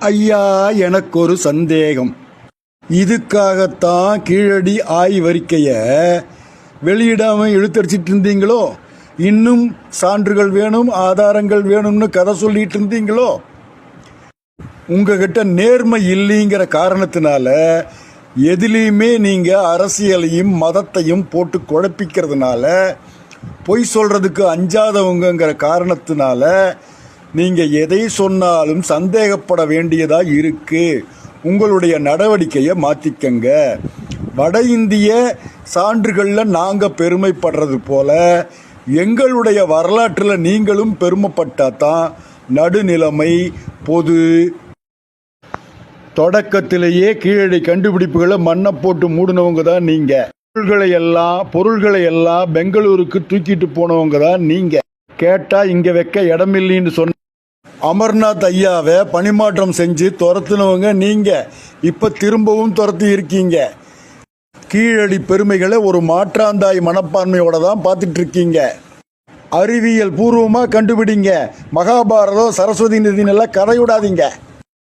ஐயா எனக்கு ஒரு சந்தேகம். இதுக்காகத்தான் கீழடி ஆய்வறிக்கைய வெளியிடாம இழுத்தடிச்சிட்டு இருந்தீங்களோ இன்னும் சான்றுகள் வேணும் ஆதாரங்கள் வேணும்னு கதை சொல்லிட்டு இருந்தீங்களோ உங்ககிட்ட நேர்மை இல்லைங்கிற காரணத்தினால எதுலேயுமே நீங்க அரசியலையும் மதத்தையும் போட்டு குழப்பிக்கிறதுனால பொய் சொல்றதுக்கு அஞ்சாதவங்கங்கிற காரணத்தினால நீங்கள் எதை சொன்னாலும் சந்தேகப்பட வேண்டியதாக இருக்கு. உங்களுடைய நடவடிக்கையை மாற்றிக்கங்க வட இந்திய சான்றுகளில் நாங்கள் பெருமைப்படுறது போல எங்களுடைய வரலாற்றில் நீங்களும் பெருமைப்பட்டால் தான் நடுநிலைமை பொது. தொடக்கத்திலேயே கீழடி கண்டுபிடிப்புகளை மண்ணை போட்டு மூடினவங்க தான் நீங்கள் பொருள்களை எல்லாம் பொருள்களை எல்லாம் பெங்களூருக்கு தூக்கிட்டு போனவங்க தான் நீங்கள் கேட்டால் இங்கே வைக்க இடமில்லைன்னு சொன்ன அமர்நாத் ஐயாவை பணிமாற்றம் செஞ்சு துரத்துனவங்க நீங்கள் இப்போ திரும்பவும் துரத்தி இருக்கீங்க. கீழடி பெருமைகளை ஒரு மாற்றாந்தாய் மனப்பான்மையோட தான் பார்த்துட்டு இருக்கீங்க. அறிவியல் பூர்வமாக கண்டுபிடிங்க. மகாபாரதம் சரஸ்வதி நிதினெல்லாம் கதை விடாதீங்க